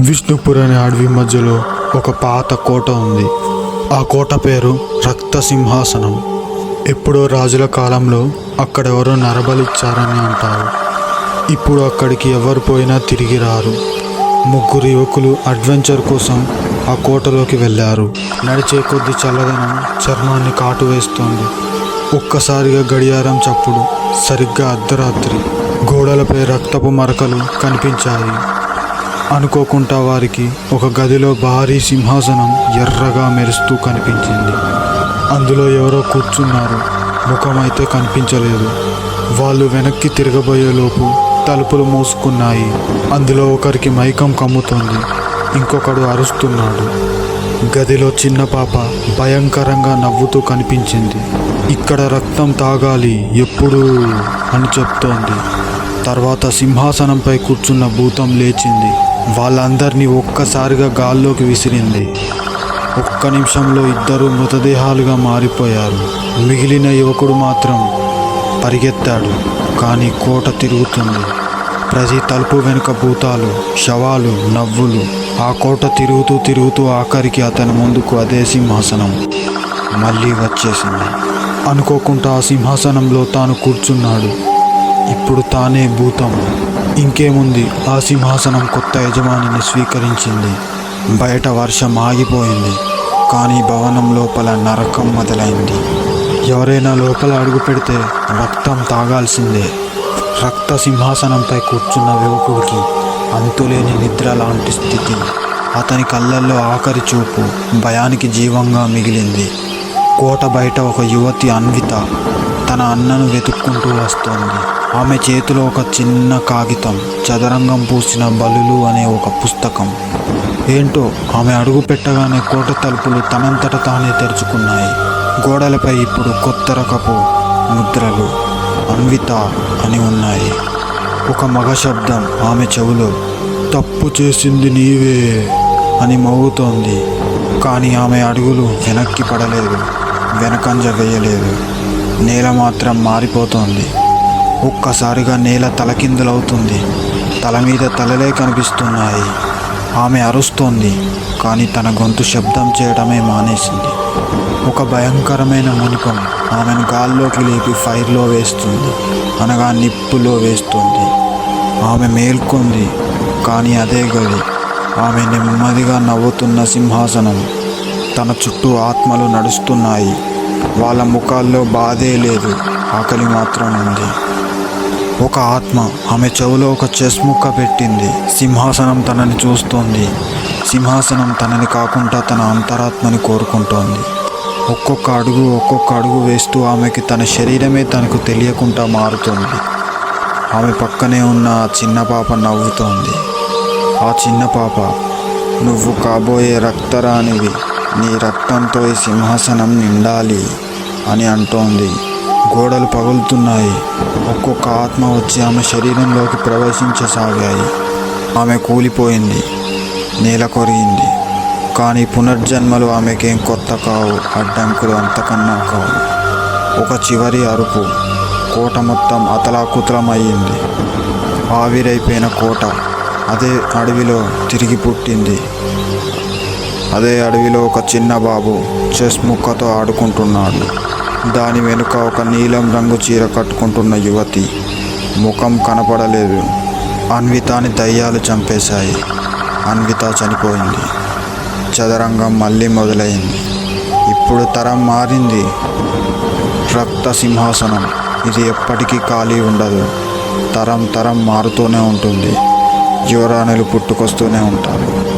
విష్ణుపూర్ అనే అడవి మధ్యలో ఒక పాత కోట ఉంది. ఆ కోట పేరు రక్త సింహాసనం ఎప్పుడో రాజుల కాలంలో అక్కడెవరో నరబలిచ్చారని అంటారు. ఇప్పుడు అక్కడికి ఎవరు పోయినా తిరిగి రారు. ముగ్గురు యువకులు అడ్వెంచర్ కోసం ఆ కోటలోకి వెళ్ళారు. నడిచే కొద్ది చల్లదనం చర్మాన్ని కాటు వేస్తోంది. ఒక్కసారిగా గడియారం చప్పుడు సరిగ్గా అర్ధరాత్రి. గోడలపై రక్తపు మరకలు కనిపించాయి. అనుకోకుండా వారికి ఒక గదిలో భారీ సింహాసనం ఎర్రగా మెరుస్తూ కనిపించింది. అందులో ఎవరో కూర్చున్నారు. ముఖమైతే కనిపించలేదు. వాళ్ళు వెనక్కి తిరగబోయేలోపు తలుపులు మూసుకున్నాయి. అందులో ఒకరికి మైకం కమ్ముతోంది. ఇంకొకడు అరుస్తున్నాడు. గదిలో చిన్న పాప భయంకరంగా నవ్వుతూ కనిపించింది. ఇక్కడ రక్తం తాగాలి ఎప్పుడు అని చెప్తోంది. తర్వాత సింహాసనంపై కూర్చున్న భూతం లేచింది. వాళ్ళందరినీ ఒక్కసారిగా గాల్లోకి విసిరింది. ఒక్క నిమిషంలో ఇద్దరు మృతదేహాలుగా మారిపోయారు. మిగిలిన యువకుడు మాత్రం పరిగెత్తాడు కానీ కోట తిరుగుతుంది. ప్రతి తలుపు వెనుక భూతాలు శవాలు నవ్వులు. ఆ కోట తిరుగుతూ తిరుగుతూ ఆఖరికి అతని ముందుకు అదే సింహాసనం మళ్ళీ వచ్చేసింది. అనుకోకుండా ఆ సింహాసనంలో తాను కూర్చున్నాడు. ఇప్పుడు తానే భూతం. ఇంకేముంది? ఆ సింహాసనం కొత్త యజమానిని స్వీకరించింది. బయట వర్షం ఆగిపోయింది. కానీ భవనం లోపల నరకం మొదలైంది. ఎవరైనా లోపల అడుగు పెడితే రక్తం తాగాల్సిందే. రక్త సింహాసనంపై కూర్చున్న యువకుడికి అంతులేని నిద్ర లాంటి స్థితి. అతని కళ్ళల్లో ఆఖరి చూపు భయానికి జీవంగా మిగిలింది. కోట బయట ఒక యువతి అన్విత తన అన్నను వెతుక్కుంటూ వస్తోంది. ఆమె చేతిలో ఒక చిన్న కాగితం చదరంగం పూసిన బలులు అనే ఒక పుస్తకం. ఏంటో ఆమె అడుగు పెట్టగానే కోట తలుపులు తనంతట తానే తెరుచుకున్నాయి. గోడలపై ఇప్పుడు కొత్త రకపు ముద్రలు అన్విత అని ఉన్నాయి. ఒక మగ శబ్దం ఆమె చెవులో తప్పు చేసింది నీవే అని మోగుతోంది. కానీ ఆమె అడుగులు వెనక్కి పడలేదు వెనకంజ వేయలేదు. నేల మాత్రం మారిపోతోంది. ఒక్కసారిగా నేల తలకిందులవుతుంది. తల మీద తలలే కనిపిస్తున్నాయి. ఆమె అరుస్తోంది కానీ తన గొంతు శబ్దం చేయడమే మానేసింది. ఒక భయంకరమైన మునిపం ఆమెను గాల్లోకి లేపి ఫైర్లో వేస్తుంది అనగా నిప్పులో వేస్తుంది. ఆమె మేల్కొంది కానీ అదే గది. ఆమె నెమ్మదిగా నవ్వుతున్న సింహాసనం. తన చుట్టూ ఆత్మలు నడుస్తున్నాయి. వాళ్ళ ముఖాల్లో బాధే లేదు. ఆకలి మాత్రం ఉంది. ఒక ఆత్మ ఆమె చెవులో ఒక చెస్ ముక్క పెట్టింది. సింహాసనం తనని చూస్తోంది. సింహాసనం తనని కాకుండా తన అంతరాత్మని కోరుకుంటోంది. ఒక్కొక్క అడుగు ఒక్కొక్క అడుగు వేస్తూ ఆమెకి తన శరీరమే తనకు తెలియకుండా మారుతుంది. ఆమె పక్కనే ఉన్న ఆ చిన్న పాప నవ్వుతోంది. ఆ చిన్న పాప నువ్వు కాబోయే రక్తరానివి నీ రక్తంతో ఈ సింహాసనం నిండాలి. అని అంటోంది. గోడలు పగులుతున్నాయి. ఒక్కొక్క ఆత్మ వచ్చి ఆమె శరీరంలోకి ప్రవేశించసాగాయి. ఆమె కూలిపోయింది. నేల కొరిగింది. కానీ పునర్జన్మలు ఆమెకేం కొత్త కావు అడ్డంకులు అంతకన్నా కావు. ఒక చివరి అరుపు. కోట మొత్తం అతలాకుతలమయ్యింది. ఆవిరైపోయిన కోట. అదే అడవిలో తిరిగి పుట్టింది. అదే అడవిలో ఒక చిన్న బాబు చెస్ ముక్కతో ఆడుకుంటున్నాడు. దాని వెనుక ఒక నీలం రంగు చీర కట్టుకుంటున్న యువతి ముఖం కనపడలేదు. అన్వితాని దయ్యాలు చంపేశాయి. అన్విత చనిపోయింది. చదరంగం మళ్ళీ మొదలైంది. ఇప్పుడు తరం మారింది. రక్త సింహాసనం ఇది ఎప్పటికీ ఖాళీ ఉండదు. తరం తరం మారుతూనే ఉంటుంది. యువరాణులు పుట్టుకొస్తూనే ఉంటారు.